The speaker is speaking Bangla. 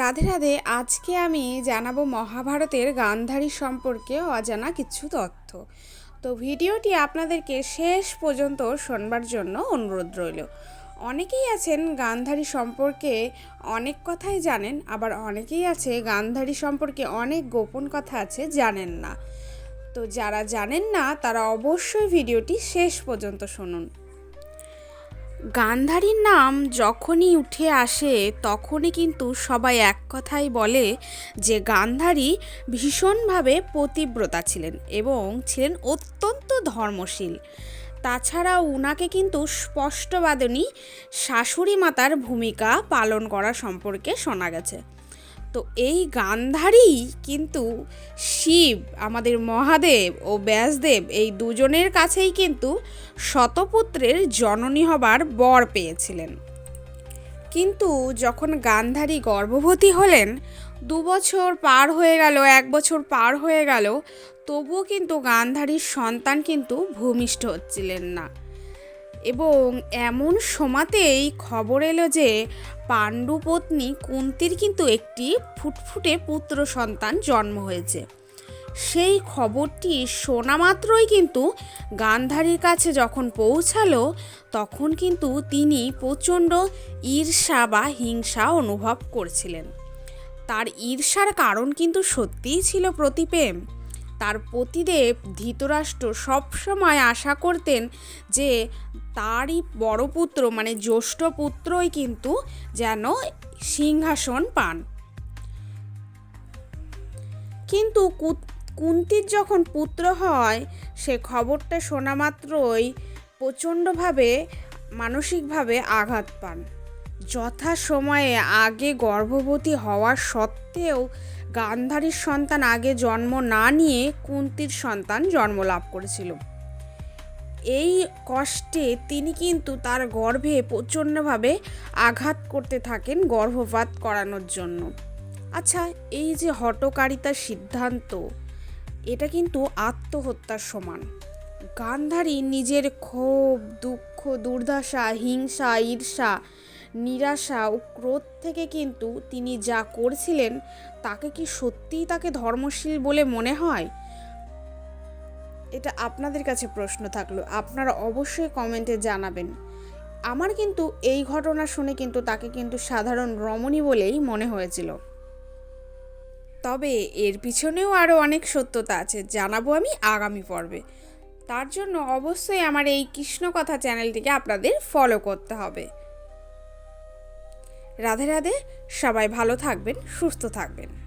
রাধে রাধে, আজকে আমি জানাব মহাভারতের গান্ধারী সম্পর্কে অজানা কিছু তথ্য। তো ভিডিওটি আপনাদেরকে শেষ পর্যন্ত শোনবার জন্য অনুরোধ রইল। অনেকেই আছেন গান্ধারী সম্পর্কে অনেক কথাই জানেন, আবার অনেকেই আছে গান্ধারী সম্পর্কে অনেক গোপন কথা আছে জানেন না। তো যারা জানেন না, তারা অবশ্যই ভিডিওটি শেষ পর্যন্ত শুনুন। গান্ধারীর নাম যখনই উঠে আসে, তখনই কিন্তু সবাই এক কথাই বলে যে গান্ধারী ভীষণভাবে পতিব্রতা ছিলেন এবং ছিলেন অত্যন্ত ধর্মশীল। তাছাড়া উনাকে কিন্তু স্পষ্টবাদনী শাশুড়ি মাতার ভূমিকা পালন করা সম্পর্কে শোনা গেছে। তো এই গান্ধারী কিন্তু শিব, আমাদের মহাদেব ও ব্যাসদেব এই দুজনের কাছেই কিন্তু শতপুত্রের জননী হবার বর পেয়েছিলেন। কিন্তু যখন গান্ধারী গর্ভবতী হলেন, দু বছর পার হয়ে গেল, এক বছর পার হয়ে গেল, তবুও কিন্তু গান্ধারীর সন্তান কিন্তু ভূমিষ্ঠ হচ্ছিলেন না। এবং এমন সময়তেই খবর এলো যে পাণ্ডুপত্নী কুন্তির কিন্তু একটি ফুটফুটে পুত্র সন্তান জন্ম হয়েছে। সেই খবরটি শোনা মাত্রই কিন্তু গান্ধারীর কাছে যখন পৌঁছালো, তখন কিন্তু তিনি প্রচণ্ড ঈর্ষা বা হিংসা অনুভব করছিলেন। তার ঈর্ষার কারণ কিন্তু সত্যিই ছিল প্রতিপ্রেম তার পতিদেব ধৃতরাষ্ট্র সবসময় আশা করতেন যে তারই বড় পুত্র মানে জ্যৈষ্ঠ পুত্রই কিন্তু যেন সিংহাসন পান। কিন্তু কুন্তির যখন পুত্র হয়, সে খবরটা শোনা মাত্রই প্রচণ্ডভাবে, মানসিকভাবে আঘাত পান। যথা সময়ে আগে গর্ভবতী হওয়ার সত্ত্বেও গান্ধারীর সন্তান আগে জন্ম না নিয়ে কুন্তির সন্তান জন্ম লাভ করেছিল। এই কষ্টে তিনি কিন্তু তার গর্ভে প্রচণ্ডভাবে আঘাত করতে থাকেন গর্ভপাত করানোর জন্য। আচ্ছা এই যে হটকারিতার সিদ্ধান্ত, এটা কিন্তু আত্মহত্যার সমান। গান্ধারী নিজের ক্ষোভ, দুঃখ, দুর্দশা, হিংসা, ঈর্ষা নিরাশা ও ক্রোধ থেকে কিন্তু তিনি যা করছিলেন, তাকে কি সত্যিই তাকে ধর্মশীল বলে মনে হয়? এটা আপনাদের কাছে প্রশ্ন থাকল, আপনারা অবশ্যই কমেন্টে জানাবেন। আমার কিন্তু এই ঘটনা শুনে কিন্তু তাকে কিন্তু সাধারণ রমণী বলেই মনে হয়েছিল। তবে এর পিছনেও আরও অনেক সত্যতা আছে, জানাব আমি আগামী পর্বে। তার জন্য অবশ্যই আমার এই কৃষ্ণ কথা চ্যানেলটিকে আপনাদের ফলো করতে হবে। রাধে রাধে সবাই ভালো থাকবেন সুস্থ থাকবেন।